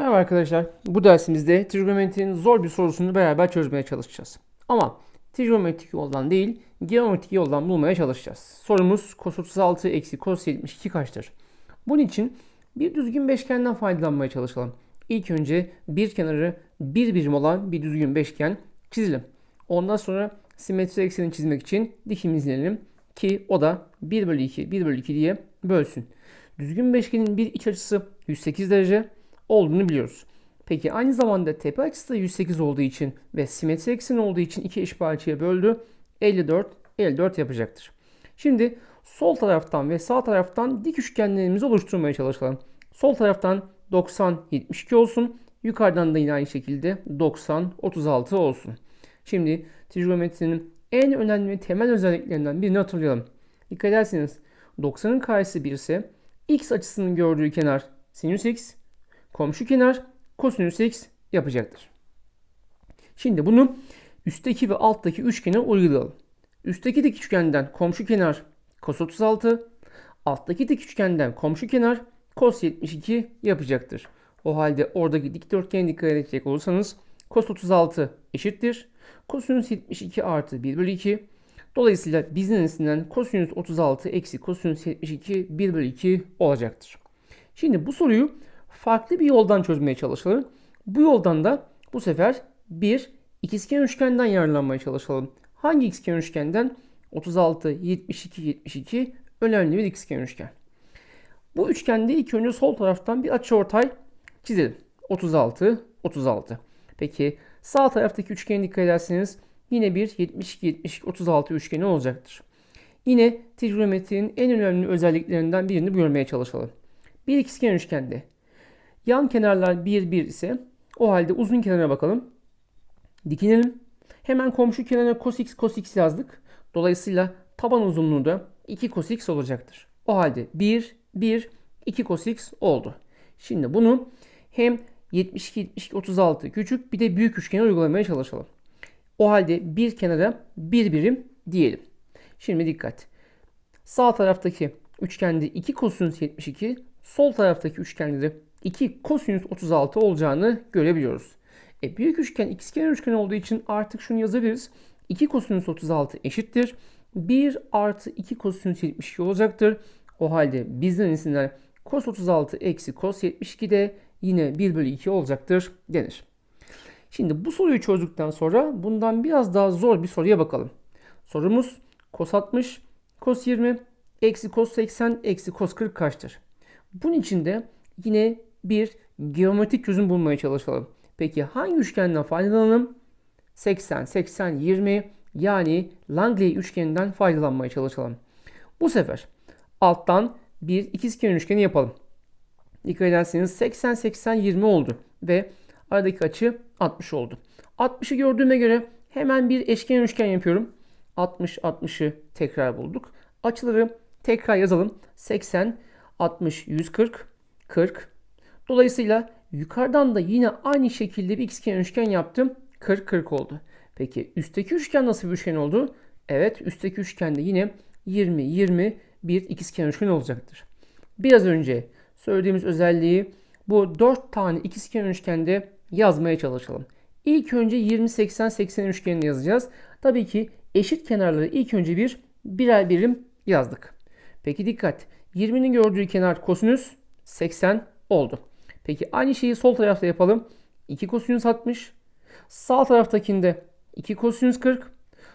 Merhaba arkadaşlar. Bu dersimizde trigonometrinin zor bir sorusunu beraber çözmeye çalışacağız. Ama trigonometrik yoldan değil, geometrik yoldan bulmaya çalışacağız. Sorumuz cos 36 eksi cos 72 kaçtır? Bunun için bir düzgün beşgenden faydalanmaya çalışalım. İlk önce bir kenarı bir birim olan bir düzgün beşgen çizelim. Ondan sonra simetri eksenini çizmek için dikim izleyelim ki o da 1 bölü 2, 1 bölü 2 diye bölsün. Düzgün beşgenin bir iç açısı 108 derece olduğunu biliyoruz. Peki aynı zamanda tepe açısı da 108 olduğu için ve simetri ekseni olduğu için iki eş parçaya böldü. 54, 54 yapacaktır. Şimdi sol taraftan ve sağ taraftan dik üçgenlerimizi oluşturmaya çalışalım. Sol taraftan 90, 72 olsun. Yukarıdan da yine aynı şekilde 90, 36 olsun. Şimdi trigonometrinin en önemli temel özelliklerinden birini hatırlayalım. Dikkat ederseniz 90'ın karesi 1 ise x açısının gördüğü kenar sinüs x, komşu kenar kosinüs x yapacaktır. Şimdi bunu üstteki ve alttaki üçgene uygulayalım. Üstteki dik üçgenden komşu kenar cos 36, alttaki dik üçgenden komşu kenar cos 72 yapacaktır. O halde oradaki dikdörtgene dikkat edecek olursanız cos 36 eşittir. Kosinüs 72 artı 1 bölü 2. Dolayısıyla bizden kosinüs 36 eksi kosinüs 72 1 bölü 2 olacaktır. Şimdi bu soruyu farklı bir yoldan çözmeye çalışalım. Bu yoldan da bu sefer bir ikizkenar üçgenden yararlanmaya çalışalım. Hangi ikizkenar üçgenden? 36, 72, 72 önemli bir ikizkenar üçgen. Bu üçgende ilk önce sol taraftan bir açıortay çizelim. 36, 36. Peki sağ taraftaki üçgene dikkat ederseniz yine bir 72, 72, 36 üçgeni olacaktır. Yine trigonometrinin en önemli özelliklerinden birini görmeye çalışalım. Bir ikizkenar üçgende yan kenarlar 1, 1 ise o halde uzun kenara bakalım. Dikinelim. Hemen komşu kenara cos x cos x yazdık. Dolayısıyla taban uzunluğu da 2 cos x olacaktır. O halde 1, 1, 2 cos x oldu. Şimdi bunu hem 72, 72, 36 küçük bir de büyük üçgene uygulamaya çalışalım. O halde bir kenara bir birim diyelim. Şimdi dikkat. Sağ taraftaki üçgende 2 kosinüs 72, sol taraftaki üçgende de 2 kosinüs 36 olacağını görebiliyoruz. E, büyük üçgen ikizkenar üçgen olduğu için artık şunu yazabiliriz. 2 kosinüs 36 eşittir. 1 artı 2 kosinüs 72 olacaktır. O halde bizden isimler cos 36 eksi cos 72 de yine 1 bölü 2 olacaktır denir. Şimdi bu soruyu çözdükten sonra bundan biraz daha zor bir soruya bakalım. Sorumuz cos 60, cos 20, eksi cos 80, eksi cos 40 kaçtır? Bunun için de yine bir geometrik çözüm bulmaya çalışalım. Peki hangi üçgenden faydalanalım? 80, 80, 20 yani Langley üçgeninden faydalanmaya çalışalım. Bu sefer alttan bir ikizkenar üçgeni yapalım. Dikkat ederseniz 80, 80, 20 oldu ve aradaki açı 60 oldu. 60'ı gördüğüme göre hemen bir eşkenar üçgen yapıyorum. 60, 60'ı tekrar bulduk. Açıları tekrar yazalım. 80, 60, 140, 40. Dolayısıyla yukarıdan da yine aynı şekilde bir ikizkenar üçgen yaptım. 40, 40 oldu. Peki üstteki üçgen nasıl bir üçgen oldu? Evet üstteki üçgende yine 20, 20 bir ikizkenar üçgen olacaktır. Biraz önce söylediğimiz özelliği bu 4 tane ikizkenar üçgende yazmaya çalışalım. İlk önce 20, 80, 80 üçgenini yazacağız. Tabii ki eşit kenarları ilk önce bir birer birim yazdık. Peki dikkat. 20'nin gördüğü kenar kosinüs 80 oldu. Peki aynı şeyi sol tarafta yapalım. 2 kosinüs 60. Sağ taraftakinde 2 kosinüs 40.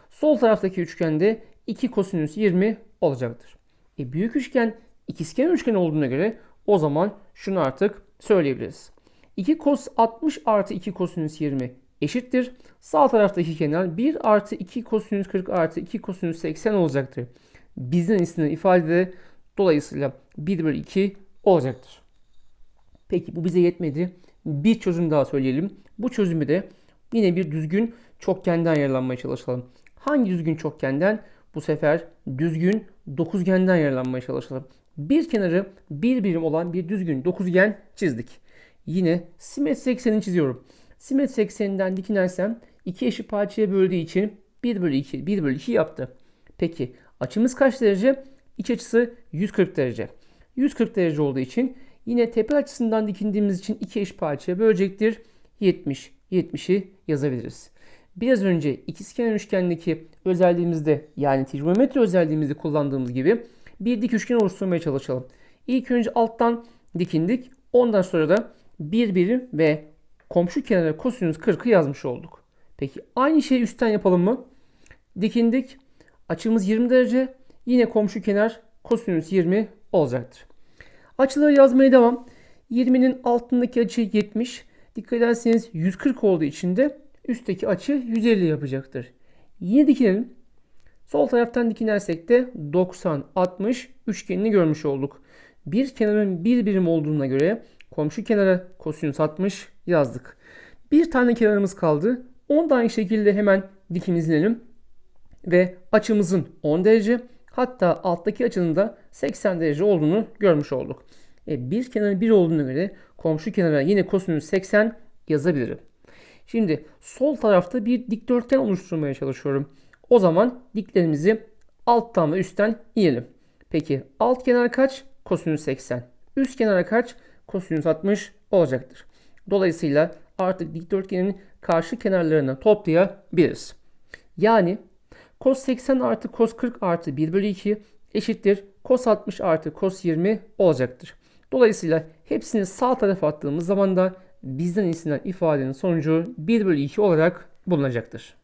Sol taraftaki üçgende 2 kosinüs 20 olacaktır. E büyük üçgen ikizkenar üçgen olduğuna göre o zaman şunu artık söyleyebiliriz. 2 cos 60 artı 2 kosinüs 20 eşittir. Sağ taraftaki kenar 1 artı 2 kosinüs 40 artı 2 kosinüs 80 olacaktır. Bizden istenen ifade de dolayısıyla 1 bölü 2 olacaktır. Peki bu bize yetmedi. Bir çözüm daha söyleyelim. Bu çözümü de yine bir düzgün çokgenden yararlanmaya çalışalım. Hangi düzgün çokgenden? Bu sefer düzgün dokuzgenden yararlanmaya çalışalım. Bir kenarı bir birim olan bir düzgün dokuzgen çizdik. Yine simetri eksenini çiziyorum. Simetri ekseninden dikinersem iki eşit parçaya böldüğü için 1 bölü 2, 1 bölü 2 yaptı. Peki açımız kaç derece? İç açısı 140 derece. 140 derece olduğu için Yine tepe açısından dikindiğimiz için iki eş parçaya bölecektir. 70, 70'i yazabiliriz. Biraz önce ikizkenar üçgendeki özelliğimizde yani trigonometri özelliğimizde kullandığımız gibi bir dik üçgen oluşturmaya çalışalım. İlk önce alttan dikindik. Ondan sonra da bir birim ve komşu kenara kosinüs 40'ı yazmış olduk. Peki aynı şeyi üstten yapalım mı? Dikindik. Açımız 20 derece. Yine komşu kenar kosinüs 20 olacaktır. Açıları yazmaya devam. 20'nin altındaki açı 70. Dikkat ederseniz 140 olduğu için de üstteki açı 150 yapacaktır. Yine dikinelim. Sol taraftan dikinersek de 90, 60 üçgenini görmüş olduk. Bir kenarın bir birim olduğuna göre komşu kenara kosinüs 60 yazdık. Bir tane kenarımız kaldı. Onu da aynı şekilde hemen dikimizleyelim. Ve açımızın 10 derece hatta alttaki açının da 80 derece olduğunu görmüş olduk. E, bir kenarın 1 olduğuna göre komşu kenara yine kosinüs 80 yazabilirim. Şimdi sol tarafta bir dikdörtgen oluşturmaya çalışıyorum. O zaman diklerimizi alttan ve üstten inelim. Peki alt kenar kaç? Kosinüs 80. Üst kenara kaç? Kosinüs 60 olacaktır. Dolayısıyla artık dikdörtgenin karşı kenarlarını toplayabiliriz. Yani cos 80 artı cos 40 artı 1 bölü 2 eşittir cos 60 artı cos 20 olacaktır. Dolayısıyla hepsini sağ tarafa attığımız zaman da bizden istenen ifadenin sonucu 1 bölü 2 olarak bulunacaktır.